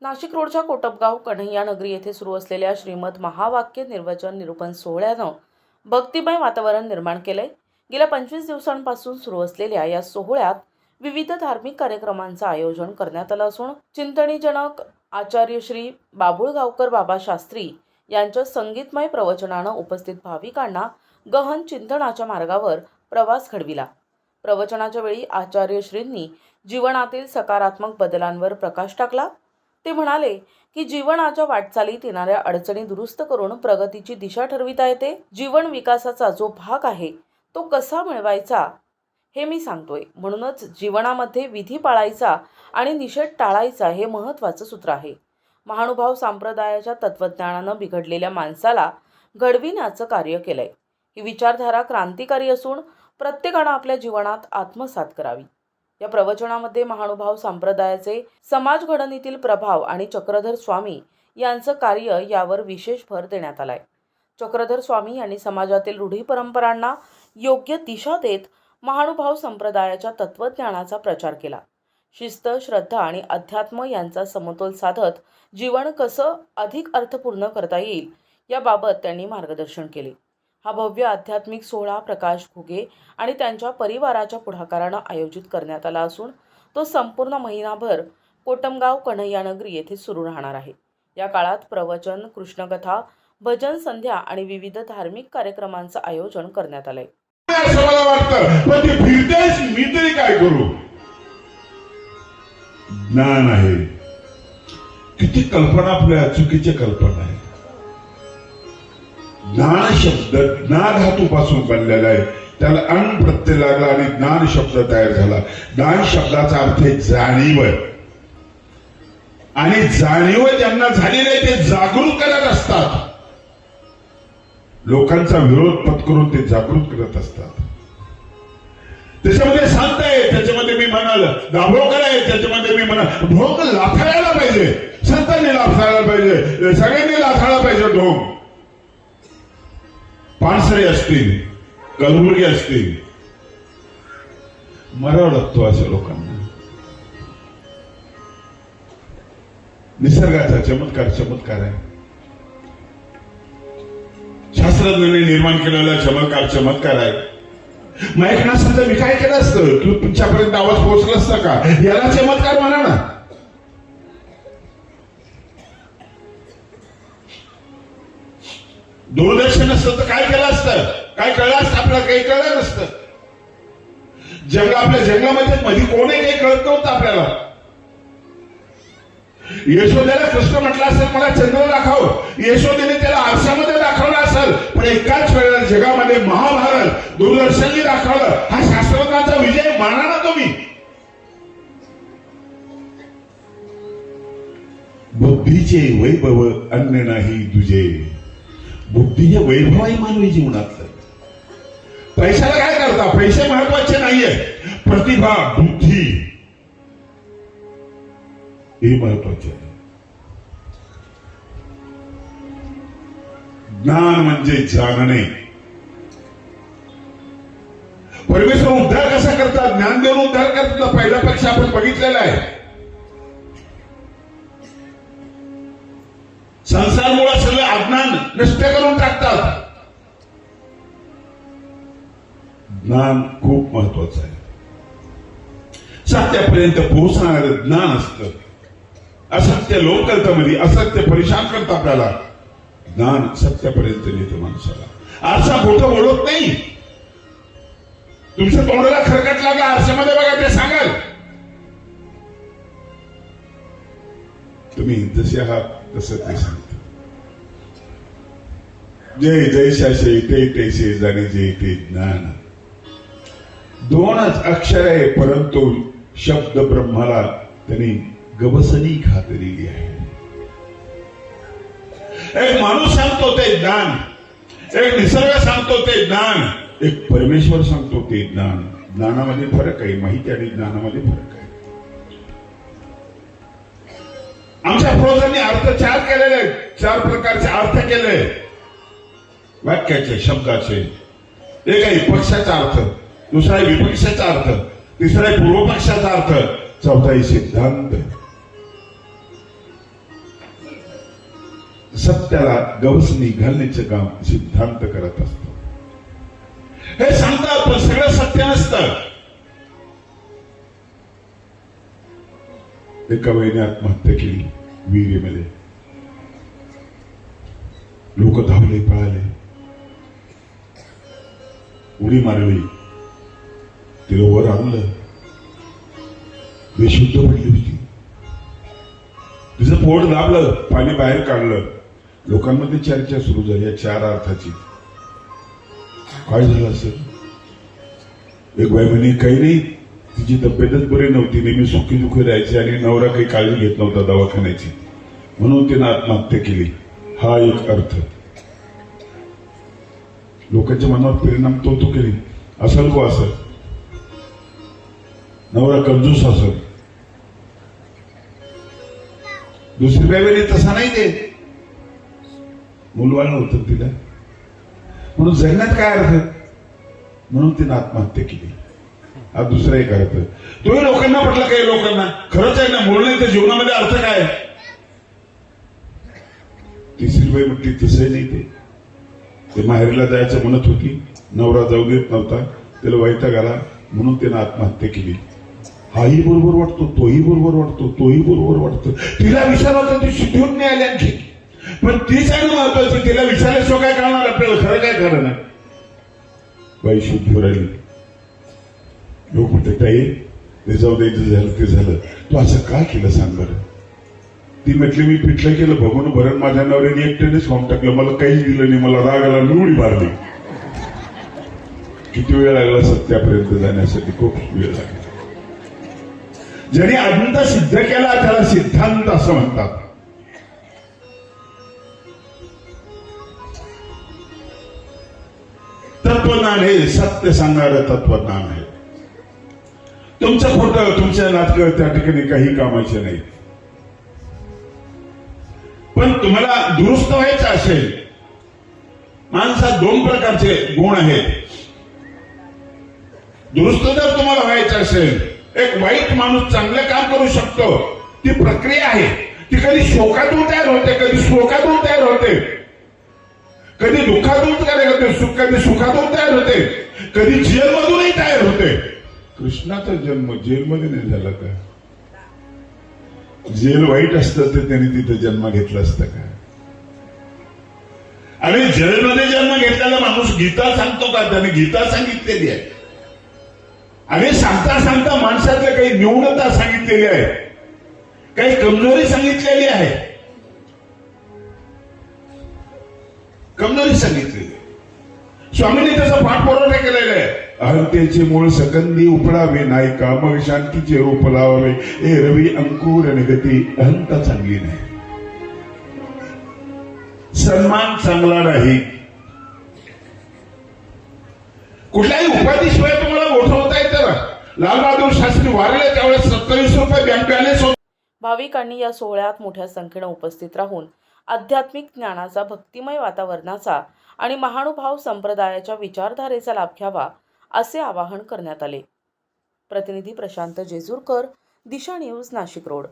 नाशिक रोडच्या कोटपगाव कन्हैया नगरी येथे सुरू असलेल्या श्रीमद महावाक्य निर्वचन निरूपण सोहळ्यानं भक्तिमय वातावरण निर्माण केलंय. गेल्या पंचवीस दिवसांपासून सुरू असलेल्या या सोहळ्यात विविध धार्मिक कार्यक्रमांचं आयोजन करण्यात आलं असून चिंतनीजनक आचार्य श्री बाबुळगावकर बाबा शास्त्री यांच्या संगीतमय प्रवचनानं उपस्थित भाविकांना गहन चिंतनाच्या मार्गावर प्रवास घडविला. प्रवचनाच्या वेळी आचार्यश्रींनी जीवनातील सकारात्मक बदलांवर प्रकाश टाकला. ते म्हणाले की जीवनाच्या वाटचालीत येणाऱ्या अडचणी दुरुस्त करून प्रगतीची दिशा ठरविता येते. जीवन विकासाचा जो भाग आहे तो कसा मिळवायचा हे मी सांगतोय. म्हणूनच जीवनामध्ये विधी पाळायचा आणि निषेध टाळायचा हे महत्त्वाचं सूत्र आहे. महानुभाव संप्रदायाच्या तत्वज्ञानानं बिघडलेल्या माणसाला घडविण्याचं कार्य केलंय. ही विचारधारा क्रांतिकारी असून प्रत्येकानं आपल्या जीवनात आत्मसात करावी. या प्रवचनामध्ये महानुभाव संप्रदायाचे समाज घडणीतील प्रभाव आणि चक्रधर स्वामी यांचं कार्य यावर विशेष भर देण्यात आलाय. चक्रधर स्वामी यांनी समाजातील रूढी परंपरांना योग्य दिशा देत महानुभाव संप्रदायाच्या तत्वज्ञानाचा प्रचार केला. शिस्त श्रद्धा आणि अध्यात्म यांचा समतोल साधत जीवन कसं अधिक अर्थपूर्ण करता येईल याबाबत त्यांनी मार्गदर्शन केले. हा भव्य आध्यात्मिक सोहळा प्रकाश घुगे आणि त्यांच्या परिवाराच्या पुढाकारानं आयोजित करण्यात आला असून तो संपूर्ण महिनाभर कोटमगाव कन्हैयानगरी येथे सुरू राहणार आहे. या काळात प्रवचन कृष्णकथा भजन संध्या आणि विविध धार्मिक कार्यक्रमांचं आयोजन करण्यात आलंय. पण ते मी तरी काय करू? ज्ञान आहे. किती कल्पना आपल्या चुकीच्या कल्पना आहे ज्ञान शब्द ज्ञान धातूपासून बनलेला आहे. त्याला अण प्रत्यय लागला आणि ज्ञान शब्द तयार झाला. ज्ञान शब्दाचा अर्थ आहे जाणीव आणि जाणीव ज्यांना झालेली ते जागृत करत असतात. लोकांचा विरोध पत्करून ते जागृत करत असतात. त्याच्यामध्ये शांत आहे. त्याच्यामध्ये मी म्हणाल दाभोकर आहे. त्याच्यामध्ये मी म्हणाल ढोंग लाथाळायला पाहिजे. संतांनी लाथाळायला पाहिजे. सगळ्यांनी लाथाळायला पाहिजे ढोंग पानसरे असतील कलबुर्गी असतील मराव लागतो अशा लोकांना. निसर्गाचा चमत्कार चमत्कार आहे. शास्त्रज्ञांनी निर्माण केलेला चमत्कार चमत्कार आहे. माईक नसतं मी काय केलं असतं? तू तुमच्यापर्यंत आवाज पोहोचला असता का? याला चमत्कार म्हणा ना. दूरदर्शन नसतं तर काय केलं असतं? काय कळलं असतं? आपल्याला काही कळलं नसतं. जंग आपल्या जंगलामध्ये मध्ये कोणी काही कळत नव्हतं आपल्याला. यशोदेला कृष्ण म्हटलं असेल मला चंद्र दाखव. यशोदेने त्याला आरशामध्ये दाखवलं असेल पण एकाच वेळेला जगामध्ये महाभारत दूरदर्शनने दाखवलं. हा शास्त्रज्ञांचा विजय माना ना तुम्ही. बुद्धीचे वैभव अन्य नाही तुझे. बुद्धी हे वैभव आहे मानवी जीवनातलं. पैशाला काय करता? पैसे महत्त्वाचे नाहीये. प्रतिभा बुद्धी हे महत्त्वाचे आहे. ज्ञान म्हणजे जाणणे. परमेश्वर उद्धार कसा करतात? ज्ञान देऊन उद्धार करतात. पहिला पक्ष आपण बघितलेला आहे. ज्ञान खूप महत्वाचं आहे सत्यापर्यंत पोहोचणारं ज्ञान असतं असत्य लोक मध्ये असत्य परेशान करतं आपल्याला ज्ञान सत्यापर्यंत नेतो माणसाला आरसा मोठं बोलत नाही तुमच्या तोंडाला खरकट लागला आरशामध्ये बघा ते सांगाल तुम्ही जसे आहात तसं ते सांगत जय जैशाशे ते तैसे जाणे जे ते ज्ञान दोनच अक्षर आहे परंतु शब्द ब्रह्माला त्यांनी गवसनी खातलेली आहे. एक माणूस सांगतो ते ज्ञान एक निसर्ग सांगतो ते ज्ञान एक परमेश्वर सांगतो ते ज्ञान. ज्ञानामध्ये फरक आहे माहिती आणि ज्ञानामध्ये फरक आहे. आमच्या प्रोजांनी अर्थ चार केलेले आहेत. चार प्रकारचे अर्थ केले वाक्याचे शब्दाचे एक आहे पक्षाचा अर्थ. दुसरा आहे विपक्षाचा अर्थ तिसरा आहे पूर्वपक्षाचा अर्थ चौथा आहे सिद्धांत. सत्याला गवसणी घालण्याचं काम सिद्धांत करत असतो. हे सांगतात पण सगळं सत्य नसतं. एका महिने आत्महत्या केली विहिरीमध्ये. लोक धावले पळाले. उडी मारली. तिला वर आणलं. बेशुद्ध पडली होती तिचं पोट दाबलं पाणी बाहेर काढलं. लोकांमध्ये चर्चा सुरू झाली या चार अर्थाची. काय झालं असेल? एक बाई म्हणे काही नाही तिची तब्येतच बरी नव्हती. नेहमी सुखी दुखी राहायची आणि नवरा काही काळजी घेत नव्हता दवाखान्याची. म्हणून तिनं आत्महत्या केली. हा एक अर्थ. लोकांच्या मनावर परिणाम तो तो केली असल नको असल नवरा कंजूस असल दुसरी बाई तसा नाही देत मुलवाळ होतं तिला. म्हणून जगण्यात काय अर्थ? म्हणून तिनं आत्महत्या केली. हा दुसरा एक अर्थ. तुम्ही लोकांना पटला काही लोकांना? खरंच आहे ना म्हणून बोलण्याच्या जीवनामध्ये अर्थ काय? तिसरी बाई म्हटली तसंही नाही ते. ते माहेरीला जायचं म्हणत होती. नवरा जाऊ देत नव्हता. त्याला वैताग आला. म्हणून त्यानं आत्महत्या केली. हाही बरोबर वाटतो तोही बरोबर वाटतो तोही बरोबर वाटतो. तिला विचारायचं ती शिकवून नाही आली आणखी. पण तीच आहे महत्वाचं तिला विचारल्याशिवाय काय करणार आपल्याला? खरं काय खरं नाही बाई शुद्ध राहिली. लोक म्हणते ताई ते जाऊ द्यायचं झालं ते झालं. तू असं का केलं सांग बरं? ती म्हटली मी पिठलं केलं बघून भरण माझ्या नवऱ्याने एकट्यानेच फॉर्म टाकलं. मला काहीच दिलं नाही मला राग आला निवडी मारली. किती वेळ लागला सत्यापर्यंत जाण्यासाठी? खूप वेळ लागला. ज्याने अनंत सिद्ध केला त्याला सिद्धांत असं म्हणतात. तत्वज्ञान हे सत्य सांगणारं तत्वज्ञान आहे. तुमचं खोटं तुमच्या नाटकं त्या ठिकाणी काही कामाचे नाही. पण तुम्हाला दुरुस्त व्हायचं असेल माणसात दोन प्रकारचे गुण आहेत. दुरुस्त जर तुम्हाला व्हायचं असेल एक वाईट माणूस चांगलं काम करू शकतो. ती प्रक्रिया आहे. ती कधी शोकातून तयार होते कधी शोकातून तयार होते. कधी दुःखातून तयार होते सुख कधी सुखातून तयार होते. कधी जेलमधूनही तयार होते. कृष्णाचा जन्म जेलमध्ये नाही झाला का? जेल वाईट असतं तर त्याने तिथे जन्म घेतला असता का? आणि जेलमध्ये जन्म घेतलेला माणूस गीता सांगतो का? त्याने गीता सांगितलेली आहे. आणि सांगता सांगता माणसातल्या काही न्यूनता सांगितलेली आहे. काही कमजोरी सांगितलेली आहे. कमजोरी सांगितलेली आहे. स्वामींनी त्याचा पाठपुरावा केलेला आहे. अहंतेचे मूळ सकंदी उपडावे नाही का? मग शांतीचे रूप लावावे. हे रवी अंकुर आणि गती अहंता चांगली नाही. सन्मान चांगला नाही. कुठल्याही उपाधीशिवाय तुम्हाला होता येतं लालबहादूर शास्त्री वारले त्यावेळेस सत्तावीस रुपये बँक बॅलन्स भाविकांनी या सोहळ्यात मोठ्या संख्येनं उपस्थित राहून आध्यात्मिक ज्ञानाचा भक्तिमय वातावरणाचा आणि महानुभाव संप्रदायाच्या विचारधारेचा लाभ घ्यावा असे आवाहन करण्यात आले. प्रतिनिधी प्रशांत जेजूरकर दिशा न्यूज नाशिक रोड.